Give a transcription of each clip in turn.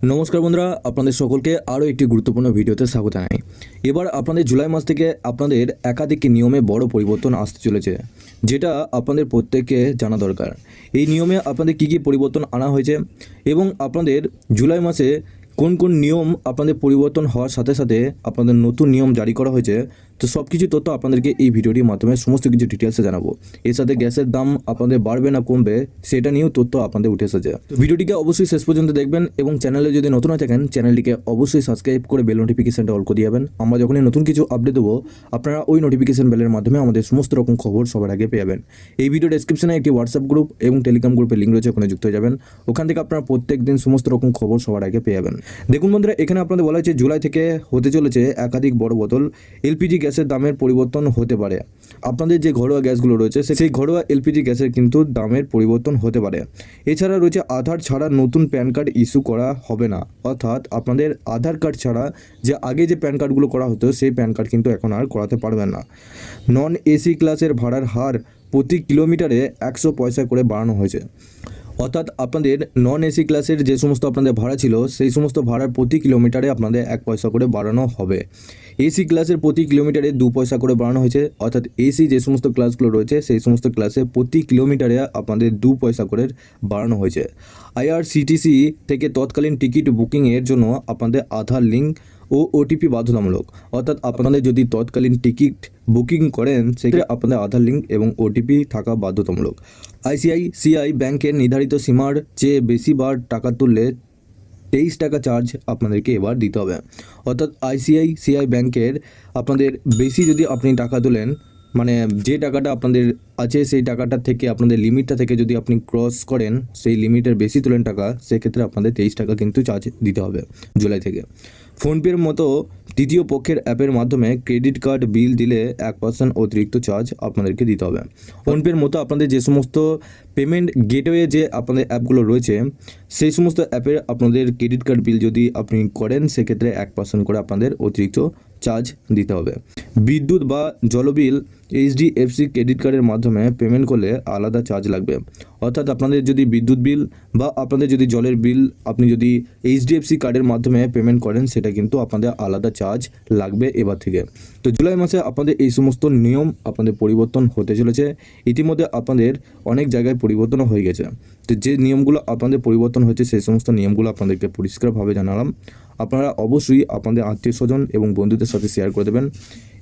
নমস্কার বন্ধুরা, আপনাদের সকলকে আরও একটি গুরুত্বপূর্ণ ভিডিওতে স্বাগত জানাই। এবার আপনাদের জুলাই মাস থেকে আপনাদের একাধিক নিয়মে বড় পরিবর্তন আসতে চলেছে, যেটা আপনাদের প্রত্যেককে জানা দরকার। এই নিয়মে আপনাদের কী কী পরিবর্তন আনা হয়েছে এবং আপনাদের জুলাই মাসে কোন কোন নিয়ম আপনাদের পরিবর্তন হওয়ার সাথে সাথে আপনাদের নতুন নিয়ম জারি করা হয়েছে তো সব কিছু তথ্য আপনাদেরকে এই ভিডিওটির মাধ্যমে, সমস্ত কিছু ডিটেলসে জানাব। এর সাথে গ্যাসের দাম আপনাদের বাড়বে না কমবে, সেটা নিয়েও তথ্য আপনাদের উঠে এসেছে। ভিডিওটিকে অবশ্যই শেষ পর্যন্ত দেখবেন এবং চ্যানেলে যদি নতুন হয়ে থাকেন চ্যানেলটিকে অবশ্যই সাবস্ক্রাইব করে বেল নোটিফিকেশনটা অল করে আমরা যখনই নতুন কিছু আপডেট দেবো, আপনারা ওই নোটিফিকেশন বেলের মাধ্যমে আমাদের সমস্ত রকম খবর সবার আগে পেয়ে যাবেন। এই ভিডিও ডেসক্রিপশনে একটি হোয়াটসঅ্যাপ গ্রুপ এবং টেলিগ্রাম গ্রুপের লিঙ্ক রয়েছে, ওখানে যুক্ত হয়ে যাবেন। ওখান থেকে আপনারা প্রত্যেক দিন সমস্ত রকম খবর সবার আগে পেয়ে যাবেন। দেখুন বন্ধুরা, এখানে আপনাদের বলা হয়েছে, জুলাই থেকে হতে চলেছে একাধিক বড় বোতল এলপিজি গ্যাসের দামের পরিবর্তন হতে পারে। আপনাদের যে ঘরোয়া গ্যাসগুলো রয়েছে সেই ঘরোয়া এলপিজি গ্যাসের কিন্তু দামের পরিবর্তন হতে পারে। এছাড়া রয়েছে আধার ছাড়া নতুন প্যান কার্ড ইস্যু করা হবে না। অর্থাৎ আপনাদের আধার কার্ড ছাড়া যে আগে যে প্যান কার্ডগুলো করা হতো, সেই প্যান কার্ড কিন্তু এখন আর করাতে পারবেন না। নন এসি ক্লাসের ভাড়ার হার প্রতি কিলোমিটারে একশো পয়সা করে বাড়ানো হয়েছে। অর্থাৎ আপনাদের নন এসি ক্লাসের যে সমস্ত আপনাদের ভাড়া ছিল, সেই সমস্ত ভাড়ার প্রতি কিলোমিটারে আপনাদের এক পয়সা করে বাড়ানো হবে। এসি ক্লাসের প্রতি কিলোমিটারে দু পয়সা করে বাড়ানো হয়েছে, অর্থাৎ এসি যে সমস্ত ক্লাসগুলো রয়েছে, সেই সমস্ত ক্লাসে প্রতি কিলোমিটারে আপনাদের দু পয়সা করে বাড়ানো হয়েছে। আইআরসিটিসি থেকে তৎকালীন টিকিট বুকিংয়ের জন্য আপনাদের আধার লিঙ্ক ও ওটিপি বাধ্যতামূলক। অর্থাৎ আপনাদের যদি তৎকালীন টিকিট বুকিং করেন, সেক্ষেত্রে আপনাদের আধার লিঙ্ক এবং ওটিপি থাকা বাধ্যতামূলক। আইসিআইসিআই ব্যাংকের নির্ধারিত সীমার চেয়ে বেশি বার টাকা তুললে তেইশ টাকা চার্জ আপনাদেরকে এবার দিতে হবে। অর্থাৎ আইসিআইসিআই ব্যাংকের আপনাদের বেশি যদি আপনি টাকা তোলেন মানে যে টাকাটা আপনাদের আছে, সেই টাকাটা থেকে, আপনাদের লিমিটটা থেকে যদি আপনি ক্রস করেন, সেই লিমিটের বেশি তোলেন টাকা, সেক্ষেত্রে আপনাদের তেইশ টাকা কিন্তু চার্জ দিতে হবে জুলাই থেকে। ফোনপের মতো তৃতীয় পক্ষের অ্যাপের মাধ্যমে ক্রেডিট কার্ড বিল দিলে এক পার্সেন্ট অতিরিক্ত চার্জ আপনাদেরকে দিতে হবে। ফোনপের মতো আপনাদের যে সমস্ত পেমেন্ট গেটওয়ে যে আপনাদের অ্যাপগুলো রয়েছে, সেই সমস্ত অ্যাপের আপনাদের ক্রেডিট কার্ড বিল যদি আপনি করেন, সেক্ষেত্রে এক পার্সেন্ট করে আপনাদের অতিরিক্ত চার্জ দিতে হবে। বিদ্যুৎ বা জলবিল এইচডিএফসি ক্রেডিট কার্ডের মাধ্যমে পেমেন্ট করলে আলাদা চার্জ লাগবে। অর্থাৎ আপনাদের যদি বিদ্যুৎ বিল বা আপনাদের যদি জলের বিল, আপনি যদি এইচডিএফসি কার্ডের মাধ্যমে পেমেন্ট করেন, সেটা কিন্তু আপনাদের আলাদা চার্জ লাগবে এবার থেকে। তো জুলাই মাসে আপনাদের এই সমস্ত নিয়ম আপনাদের পরিবর্তন হতে চলেছে। ইতিমধ্যে আপনাদের অনেক জায়গায় পরিবর্তনও হয়ে গেছে। তো যে নিয়মগুলো আপনাদের পরিবর্তন হয়েছে, সেই সমস্ত নিয়মগুলো আপনাদেরকে পরিষ্কারভাবে জানালাম। আপনারা অবশ্যই আপনাদের আত্মীয় স্বজন এবং বন্ধুদের সাথে শেয়ার করে দেবেন।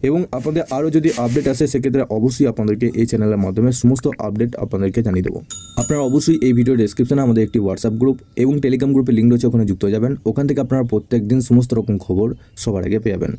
এবং আপনাদের আরও যদি আপডেট আসে, সেক্ষেত্রে অবশ্যই আপনাদেরকে এই চ্যানেলের মাধ্যমে সমস্ত আপডেট আপনাদেরকে জানিয়ে দেবো। আপনারা অবশ্যই এই ভিডিও ডিসক্রিপশনে আমাদের একটি হোয়াটসঅ্যাপ গ্রুপ এবং টেলিগ্রাম গ্রুপে লিঙ্ক রয়েছে, ওখানে যুক্ত হয়ে যাবেন। ওখান থেকে আপনারা প্রত্যেক দিন সমস্ত রকম খবর সবার আগে পেয়ে যাবেন।